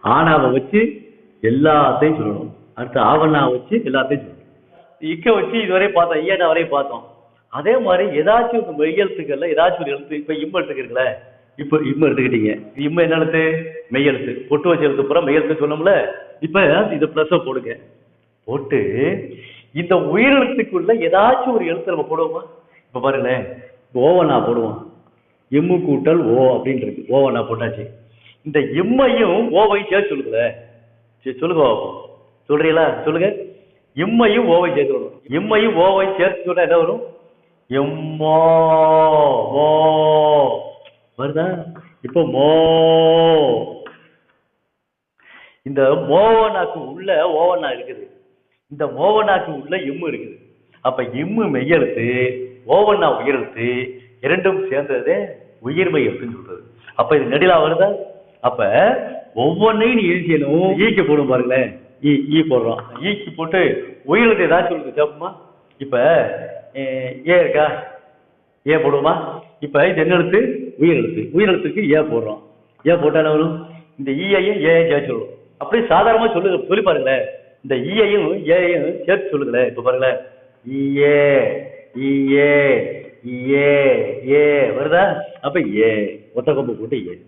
ஆனாவை வச்சு எல்லாத்தையும் சொல்லணும். அடுத்து ஆவண்ணா வச்சு எல்லாத்தையும் சொல்லணும். இக்க வச்சு இதுவரை பார்த்தோம் ஐயனா வரையும் பார்த்தோம். அதே மாதிரி ஏதாச்சும் ஒரு மெய்யெழுத்துக்கள்ல ஏதாச்சும் ஒரு எழுத்து இப்ப இம்ம எடுத்துக்கிறீங்களே? இப்ப இம்ம எடுத்துக்கிட்டீங்க. இம்ம என்ன எழுத்து? மெய்யெழுத்து. பொட்டு வச்சு எழுத்து பூரா மெய்யெழுத்து சொன்னோம்ல இப்ப இது பிளஸ் போடுங்க. போட்டு இந்த உயிரெழுத்துக்குள்ள ஏதாச்சும் ஒரு எழுத்து நம்ம போடுவோமா? இப்ப பாருங்களேன் ஓவனா போடுவோம். எம்மு கூட்டல் ஓ அப்படின்னு இருக்கு. ஓவனா போட்டாச்சு. இந்த இம்மையும் ஓவையும் சேர்த்து சொல்லுங்களே. சரி சொல்லுங்க சொல்றீங்களா? சொல்லுங்க. இம்மையும் ஓவை சேர்த்து வரும் இம்மையும் ஓவை சேர்த்து சொன்னா என்ன வரும்? எம்மோ மோ. வருதா? இப்போ மோ. இந்த மோவனாக்கு உள்ள ஓவனா இருக்குது. இந்த மோவனாக்கு உள்ள இம்மு இருக்குது. அப்ப இம்மு மெய்யெழுத்து ஓவனா உயிரெழுத்து இரண்டும் சேர்ந்ததே உயிர்மை எழுத்துன்னு சொல்றது. அப்ப இது நெடிலா வருதா? அப்ப ஒவ்வொன்றையும் நீ ஏன் செய்யணும். ஈக்கு போடும் பாருங்களேன். ஈ ஈ போடுறோம். ஈக்கு போட்டு உயிரெழுத்து ஏதாச்சும் இருக்கு கேட்போமா இப்ப ஏ இருக்கா? ஏ போடுவோமா? இப்ப இது என்ன எழுத்து? உயிரெழுத்து உயிரெழுத்துக்கு ஏ போடுறோம். ஏ போட்டா என்ன வரும்? இந்த ஈயையும் ஏயும் சேர்த்து சொல்லுவோம். அப்படியே சாதாரணமா சொல்லு சொல்லி பாருங்களேன். இந்த ஈயையும் ஏயையும் சேர்த்து சொல்லுங்களேன். இப்ப பாருங்களேன். ஈயே ஈயே ஈயே ஏ. வருதா? அப்ப ஏ. ஒத்த கொம்பு போட்டு ஏ.